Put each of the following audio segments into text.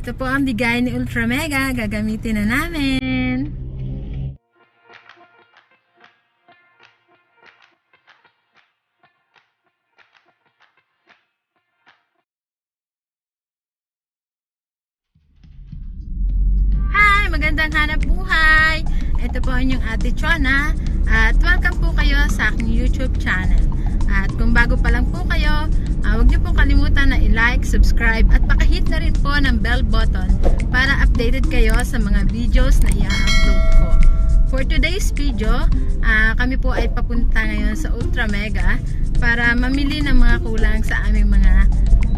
Ito po ang bigay ni Ultra Mega. Gagamitin na namin. Hi! Magandang hanap buhay! Ito po ang inyong ate Chona at welcome po kayo sa aking YouTube channel. At kung bago pa lang po kayo, ah, huwag niyo pong kalimutan na i-like, subscribe at pakahit na rin po ng bell button para updated kayo sa mga videos na i-upload ko. For today's video, ah, kami po ay papunta ngayon sa Ultra Mega para mamili ng mga kulang sa aming mga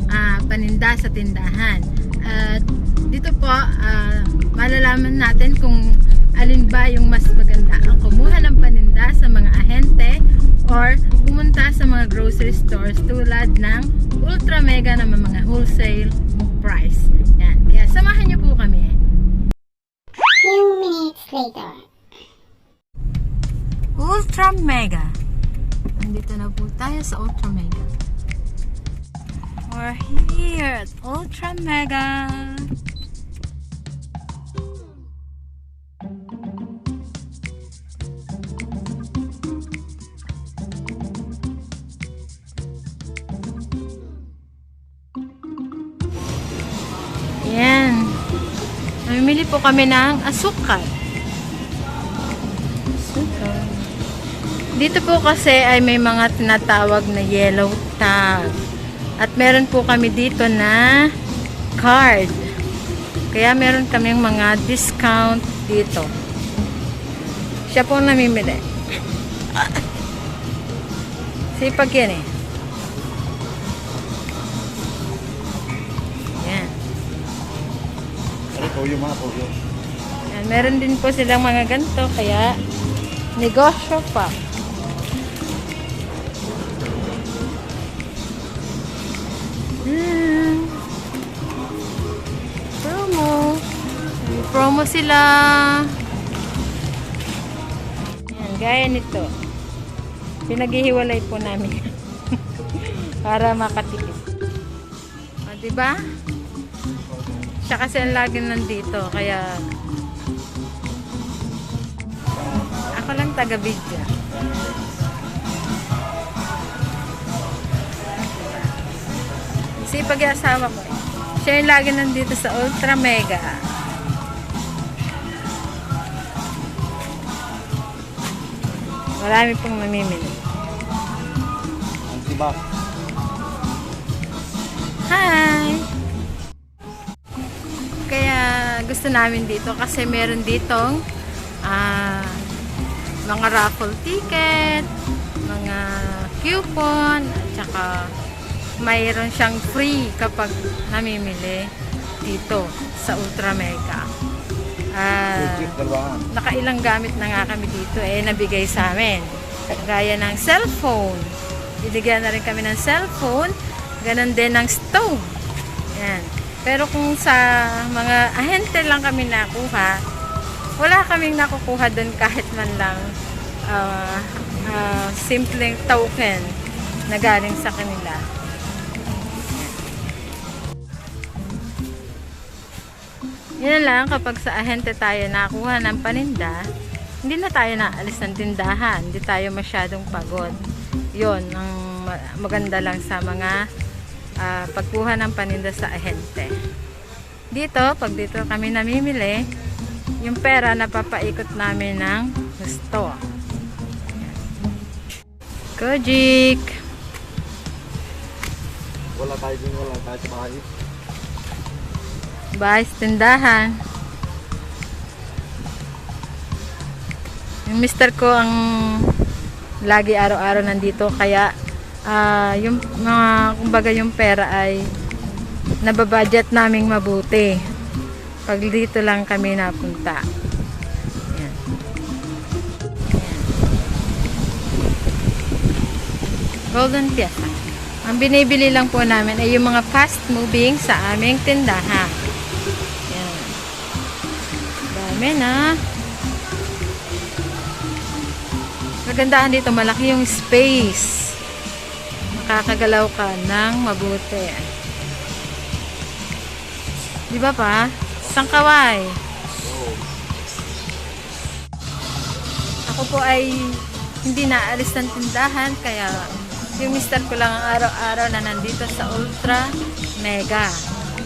ah, paninda sa tindahan. At dito po, ah, malalaman natin kung alin ba yung mas maganda. Ang kumuha ng paninda sa mga ahente or pumunta sa mga grocery stores tulad ng Ultra Mega na mga wholesale price. Yan. Kaya samahan niyo po kami. Few minutes later. Ultra Mega. Nandito na po tayo sa Ultra Mega. We're here at Ultra Mega. Namimili po kami ng asukal. Asukal. Dito po kasi ay may mga tinatawag na yellow tag. At meron po kami dito na card. Kaya meron kaming mga discount dito. Siya po namimili. Sipag yan eh. Yung mga toyo? Yan. Meron din po silang mga ganito. Kaya negosyo pa. Hmm. Promo. Promo sila. Yan, gaya nito. Pinaghihiwalay po namin. Para makatipid. O, diba? Siya kasi ang lagi nandito. Kaya ako lang taga-video. Sipag yung asawa ko. Siya yung lagi nandito sa Ultra Mega. Marami pong mamimili. Ang tibak. Gusto namin dito kasi meron ditong ah, mga raffle ticket, mga coupon, at saka mayroon siyang free kapag namimili dito sa Ultra Mega. Ah, Legit dalawahan. nakailang gamit na nga kami dito eh nabigay sa amin. Gaya ng cellphone. Bibigyan na rin kami ng cellphone. Ganon din ng stove. Yan. Pero kung sa mga ahente lang kami nakuha, wala kaming nakukuha doon kahit man lang ah, ah, simpleng token na galing sa kanila. Yan lang kapag sa ahente tayo nakuha ng paninda, hindi na tayo naalis ng tindahan, hindi tayo masyadong pagod. Yon ang ma- maganda lang sa mga ah, pagkuha ng paninda sa ahente. Dito, pag dito kami namimili, yung pera napapaikot namin ng gusto. Kojik! Wala tayo din, wala tayo sa bahay. Bahay sa tindahan. Yung mister ko ang lagi araw-araw nandito kaya ah, yung mga kumbaga yung pera ay nababudget naming mabuti. Pag dito lang kami napunta. Golden Piazza. Ang binibili lang po namin ay yung mga fast moving sa aming tindahan. Yan. Dami na. Magandaan dito, malaki yung space. Makakagalaw ka ng mabuti. Di ba pa? Sangkaway. Ako po ay hindi naalis ng tindahan kaya yung mister ko lang ang araw-araw na nandito sa Ultra Mega.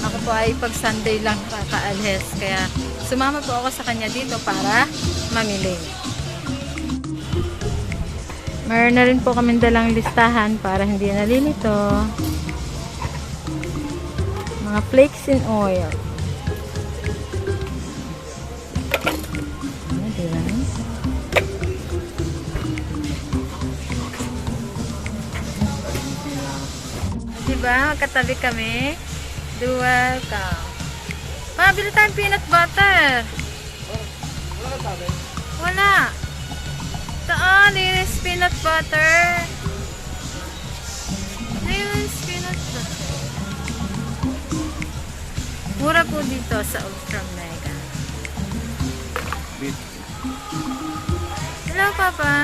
Ako po ay pag Sunday lang kakaalis kaya sumama po ako sa kanya dito para mamili. Meron na rin po kami dalang listahan para hindi nalilito. Mga flakes in oil. Diba? Magkatabi kami. Dual ka. Pabili tayong peanut butter. Wala. Saan? Linis peanut butter. Linis peanut butter. Mura po dito sa Ultra Mega. Beef. Hello, Papa.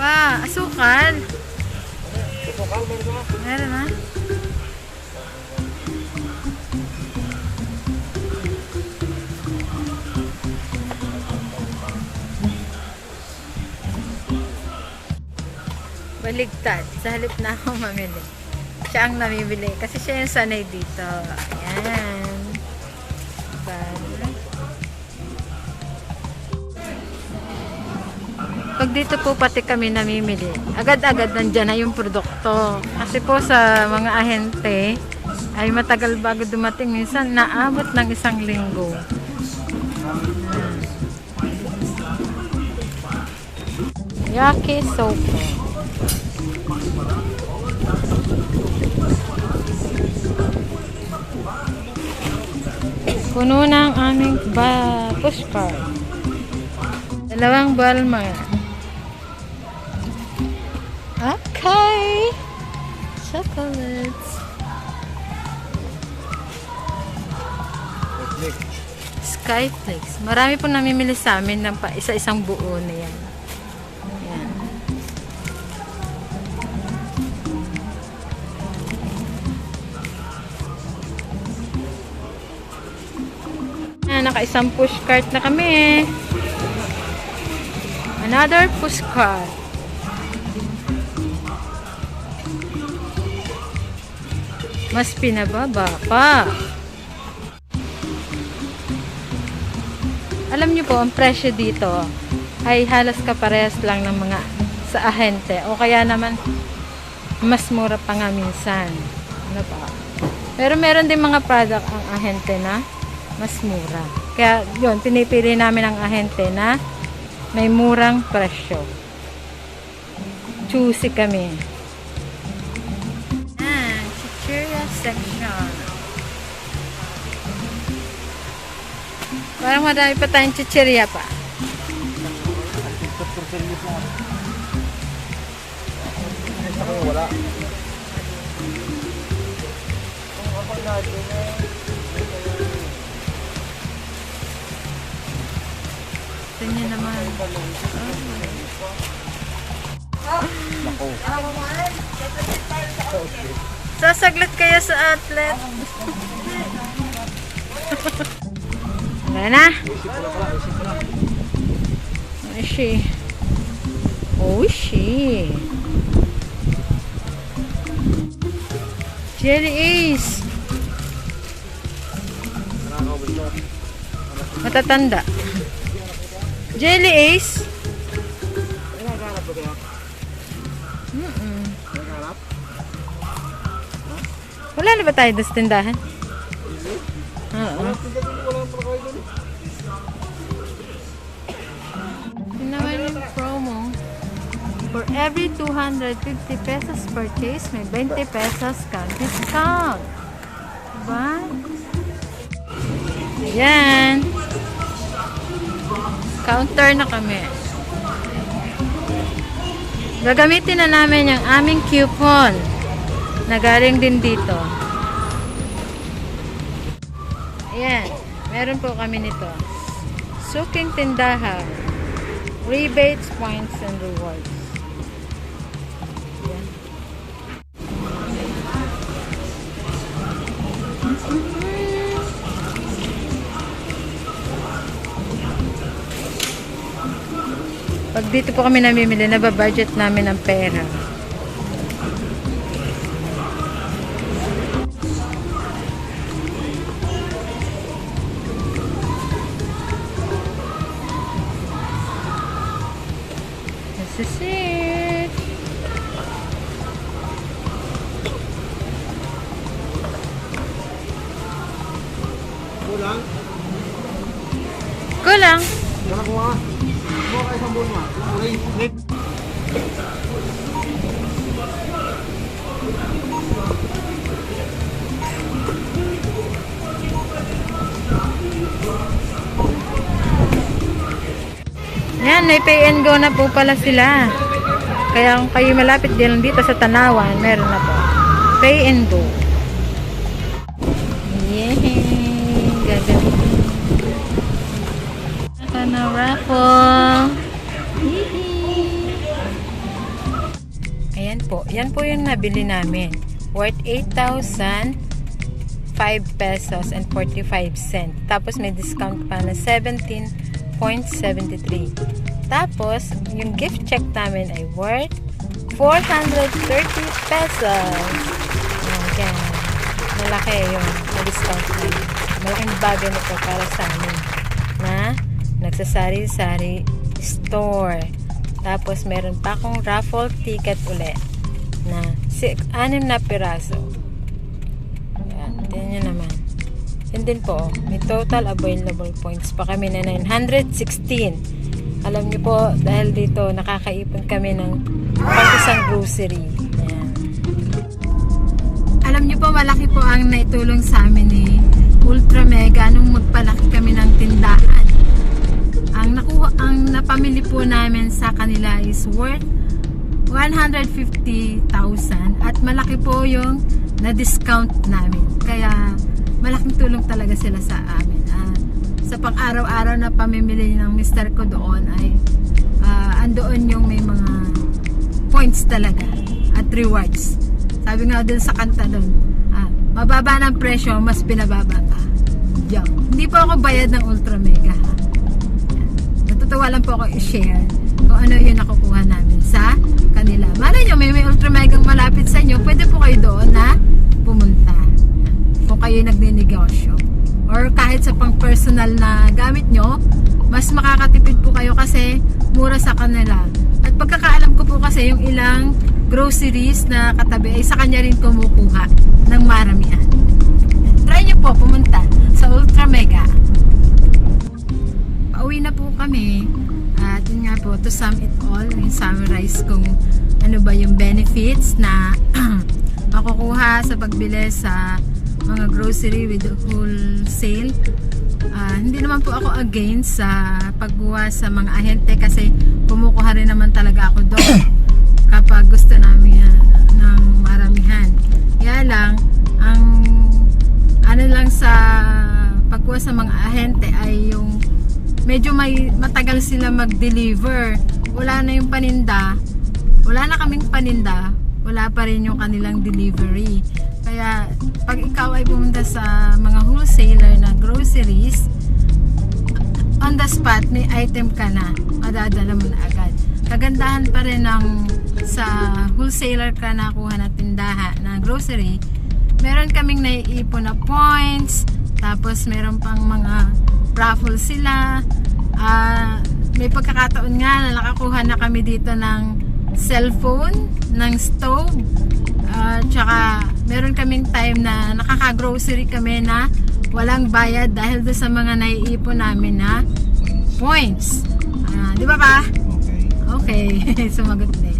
Pa, asukal. Sukal mo na. Meron na. Baligtad. Sa halip na ako mamili. Siya ang namimili. Kasi siya yung sanay dito. Ayan. Diba? Pag dito po pati kami namimili, agad-agad nandyan na yung produkto. Kasi po sa mga ahente, ay matagal bago dumating. Minsan naabot ng isang linggo. Yaki Soko. Puno na ang aming ba pushcart. Dalawang Balmer. Okay. Chocolates. Skyflakes. Marami po namimili sa amin ng pa isa-isang buo na yan. Yan. Yan, naka-isang pushcart na kami. Another pushcart. Mas pinababa pa. Alam niyo po, ang presyo dito ay halos kaparehas lang ng mga sa ahente o kaya naman mas mura pa nga minsan. Ano pa? Pero meron din mga product ang ahente na mas mura. Kaya yun, pinipili namin ang ahente na may murang presyo. Choosy kami. Ah, chichirya section. Parang madami pa tayong chichirya pa. Wala. Kung ako natin eh. Tingnan naman. Nako. Sasaglit kayo sa outlet. Wala na. Oishi. Oishi. Jelly Ace. Mo. Matatanda. Jelly Ace. Naghahanap ba kaya? Mm-mm. Naghahanap? Wala na ba tayo doon sa tindahan? Oo. Kayo dun. Naman yung promo. For every 250 pesos purchase, may 20 pesos kang discount. Diba? Ayan. Counter na kami. Gagamitin na namin yung aming coupon na galing din dito. Ayan. Meron po kami nito. Suking tindahan. Rebates, points, and rewards. Mm -hmm. Pag dito po kami namimili, nababudget namin ang pera. This is it. Net. Yan, may pay and go na po pala sila. Kaya kung kayo malapit din dito sa Tanawan, meron na po. Pay and go. Yay! Gagaling. Ito na raffle. Po. Yan po yung nabili namin. Worth 8,000 5 pesos and 45 cent. Tapos may discount pa na 17.73. Tapos, yung gift check namin ay worth 430 pesos. Ayan. Malaki yung na-discount na yun. Malaking bagay nito para sa amin na nagsasari-sari store. Tapos, meron pa akong raffle ticket ulit na si, anim na piraso. Ayan, tingnan nyo naman. Yun din po, may total available points pa kami na 916. Alam niyo po, dahil dito nakakaipon kami ng pang isang grocery. Ayan. Alam niyo po, malaki po ang naitulong sa amin ni Ultra Mega nung magpalaki kami ng tindahan. Ang nakuha, ang napamili po namin sa kanila is worth 150,000 at malaki po yung na-discount namin. Kaya malaking tulong talaga sila sa amin. At sa pang-araw-araw na pamimili ng mister ko doon ay ah, andoon yung may mga points talaga at rewards. Sabi nga dun sa kanta doon, ah, mababa ng presyo, mas pinababa ka. Diyan. Hindi po ako bayad ng Ultra Mega. Natutuwa lang po ako i-share kung ano yung nakukuha namin sa kanila. Malay nyo, may, may Ultra Mega malapit sa inyo, pwede po kayo doon na pumunta. Kung kayo nagninegosyo. Or kahit sa pang personal na gamit nyo, mas makakatipid po kayo kasi mura sa kanila. At pagkakaalam ko po kasi yung ilang groceries na katabi ay sa kanya rin kumukuha ng maramihan. Try nyo po pumunta sa Ultra Mega. Pauwi na po kami. Yun nga po, to sum it all, yung summarize kung ano ba yung benefits na makukuha sa pagbili sa mga grocery with wholesale. Ah, hindi naman po ako against sa pagbuha sa mga ahente kasi kumukuha rin naman talaga ako doon kapag gusto namin ah, ng maramihan. Kaya lang, ang ano lang sa pagkuha sa mga ahente ay yung medyo may matagal sila mag-deliver. Wala na yung paninda. Wala na kaming paninda. Wala pa rin yung kanilang delivery. Kaya pag ikaw ay pumunta sa mga wholesaler na groceries, on the spot may item ka na. Madadala mo na agad. Kagandahan pa rin ng sa wholesaler ka nakuha na tindahan na grocery, meron kaming naiipon na points, tapos meron pang mga raffle sila. Ah, may pagkakataon nga na nakakuha na kami dito ng cellphone, ng stove, at tsaka meron kaming time na nakaka-grocery kami na walang bayad dahil doon sa mga naiipon namin na points. Ah, di ba pa? Okay. Okay, sumagot din.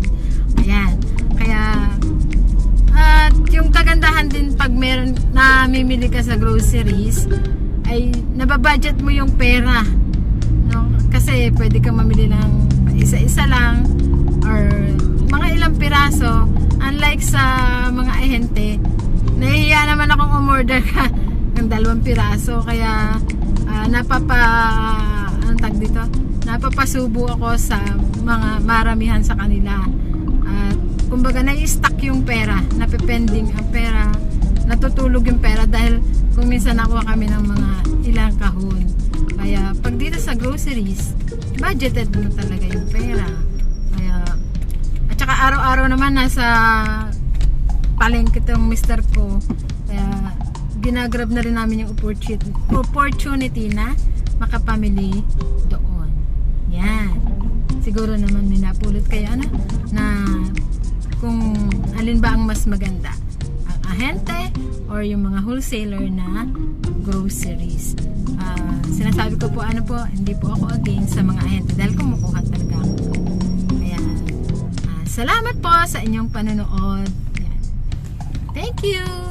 Ayan. Kaya, at yung kagandahan din pag meron namimili ka sa groceries, ay nababudget mo yung pera. No? Kasi pwede kang mamili ng isa-isa lang or mga ilang piraso. Unlike sa mga ahente, nahihiya naman akong umorder ka ng dalawang piraso. Kaya, ah, napapa, anong tag dito? Napapasubo ako sa mga maramihan sa kanila. At, kumbaga, nai-stack yung pera, napipending ang pera, natutulog yung pera dahil kung minsan nakuha kami ng mga ilang kahon. Kaya pag dito sa groceries, budgeted mo talaga yung pera. Kaya, at saka araw-araw naman nasa palengke itong mister ko. Kaya ginagrab na rin namin yung opportunity, opportunity na makapamili doon. Yan. Siguro naman may napulot kayo ano, na kung alin ba ang mas maganda. Ahente or yung mga wholesaler na groceries. Ah, sinasabi ko po ano po, hindi po ako against sa mga ahente dahil kumukuha talaga ako. Kaya, ah, salamat po sa inyong panonood. Yan. Thank you!